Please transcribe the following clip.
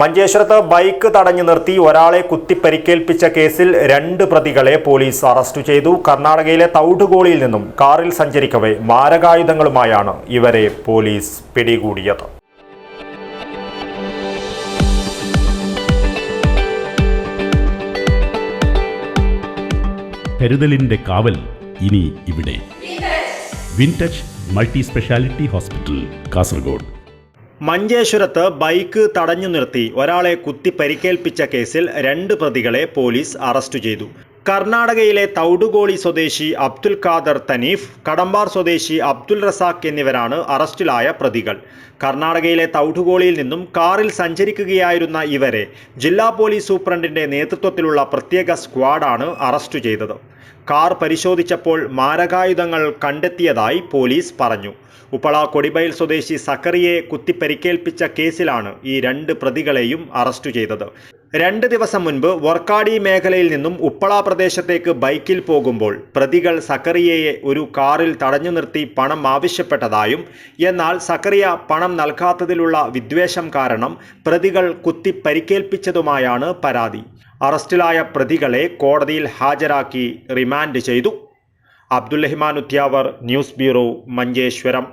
മഞ്ചേശ്വരത്ത് ബൈക്ക് തടഞ്ഞു നിർത്തി ഒരാളെ കുത്തിപ്പരിക്കേൽപ്പിച്ച കേസിൽ രണ്ട് പ്രതികളെ പോലീസ് അറസ്റ്റ് ചെയ്തു. കർണാടകയിലെ തൗഡുഗോളിയിൽ നിന്നും കാറിൽ സഞ്ചരിക്കവേ മാരകായുധങ്ങളുമായാണ് ഇവരെ പോലീസ് പിടികൂടിയത്. കരുതലിന്റെ കാവൽ ഇനി ഇവിടെ. Wintouch multi speciality hospital Kasaragod. മഞ്ചേശ്വരത്ത് ബൈക്ക് തടഞ്ഞു നിർത്തി ഒരാളെ കുത്തി പരിക്കേൽപ്പിച്ച കേസിൽ രണ്ട് പ്രതികളെ പോലീസ് അറസ്റ്റ് ചെയ്തു. കർണാടകയിലെ തൗടുഗോളി സ്വദേശി അബ്ദുൽ ഖാദർ തനീഫ് കടമ്പാർ സ്വദേശി അബ്ദുൽ റസാഖ് എന്നിവരാണ് അറസ്റ്റിലായ പ്രതികൾ. കർണാടകയിലെ തൗടുഗോളിയിൽ നിന്നും കാറിൽ സഞ്ചരിക്കുകയായിരുന്ന ഇവരെ ജില്ലാ പോലീസ് സൂപ്രണ്ടിന്റെ നേതൃത്വത്തിലുള്ള പ്രത്യേക സ്ക്വാഡാണ് അറസ്റ്റ് ചെയ്തത്. കാർ പരിശോധിച്ചപ്പോൾ മാരകായുധങ്ങൾ കണ്ടെത്തിയതായി പോലീസ് പറഞ്ഞു. ഉപ്പള കൊടിബയൽ സ്വദേശി സക്കറിയെ കുത്തിപ്പരിക്കേൽപ്പിച്ച കേസിലാണ് ഈ രണ്ട് പ്രതികളെയും അറസ്റ്റ് ചെയ്തത്. രണ്ട് ദിവസം മുൻപ് വർക്കാടി മേഖലയിൽ നിന്നും ഉപ്പള പ്രദേശത്തേക്ക് ബൈക്കിൽ പോകുമ്പോൾ പ്രതികൾ സക്കറിയയെ ഒരു കാറിൽ തടഞ്ഞു നിർത്തി പണം ആവശ്യപ്പെട്ടതായും എന്നാൽ സക്കറിയ പണം നൽകാത്തതിലുള്ള വിദ്വേഷം കാരണം പ്രതികൾ കുത്തി പരിക്കേൽപ്പിച്ചതുമായാണ് പരാതി. അറസ്റ്റിലായ പ്രതികളെ കോടതിയിൽ ഹാജരാക്കി റിമാൻഡ് ചെയ്തു. Abdul Rahman Uthyavar news bureau Manjeshwaram.